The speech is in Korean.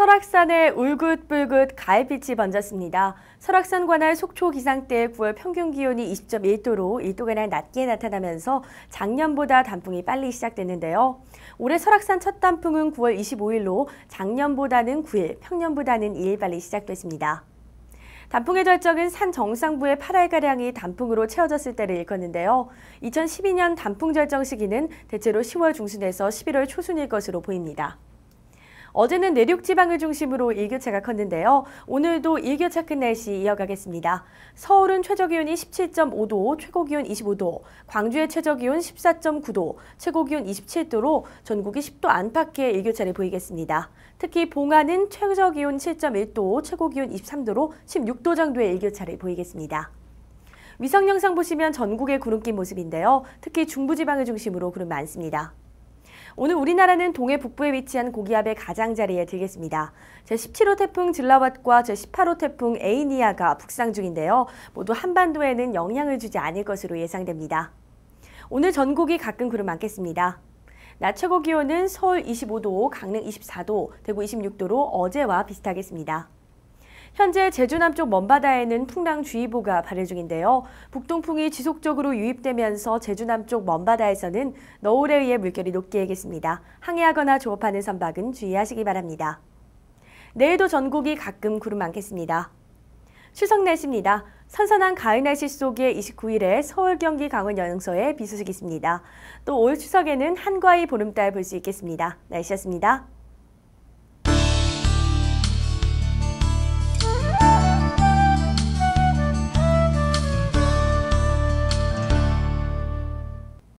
설악산에 울긋불긋 가을빛이 번졌습니다. 설악산 관할 속초 기상대 9월 평균 기온이 20.1도로 1도가량 낮게 나타나면서 작년보다 단풍이 빨리 시작됐는데요. 올해 설악산 첫 단풍은 9월 25일로 작년보다는 9일, 평년보다는 2일 빨리 시작됐습니다. 단풍의 절정은 산 정상부의 8알가량이 단풍으로 채워졌을 때를 일컫는데요. 2012년 단풍 절정 시기는 대체로 10월 중순에서 11월 초순일 것으로 보입니다. 어제는 내륙 지방을 중심으로 일교차가 컸는데요. 오늘도 일교차 큰 날씨 이어가겠습니다. 서울은 최저기온이 17.5도, 최고기온 25도, 광주의 최저기온 14.9도, 최고기온 27도로 전국이 10도 안팎의 일교차를 보이겠습니다. 특히 봉화는 최저기온 7.1도, 최고기온 23도로 16도 정도의 일교차를 보이겠습니다. 위성 영상 보시면 전국의 구름 낀 모습인데요. 특히 중부지방을 중심으로 구름 많습니다. 오늘 우리나라는 동해 북부에 위치한 고기압의 가장자리에 들겠습니다. 제17호 태풍 질라왓과 제18호 태풍 에이니아가 북상 중인데요. 모두 한반도에는 영향을 주지 않을 것으로 예상됩니다. 오늘 전국이 가끔 구름 많겠습니다. 낮 최고 기온은 서울 25도, 강릉 24도, 대구 26도로 어제와 비슷하겠습니다. 현재 제주 남쪽 먼바다에는 풍랑주의보가 발효 중인데요. 북동풍이 지속적으로 유입되면서 제주 남쪽 먼바다에서는 너울에 의해 물결이 높게 일겠습니다. 항해하거나 조업하는 선박은 주의하시기 바랍니다. 내일도 전국이 가끔 구름 많겠습니다. 추석 날씨입니다. 선선한 가을 날씨 속에 29일에 서울, 경기, 강원 영서에 비 소식이 있습니다. 또 올 추석에는 한과의 보름달 볼 수 있겠습니다. 날씨였습니다.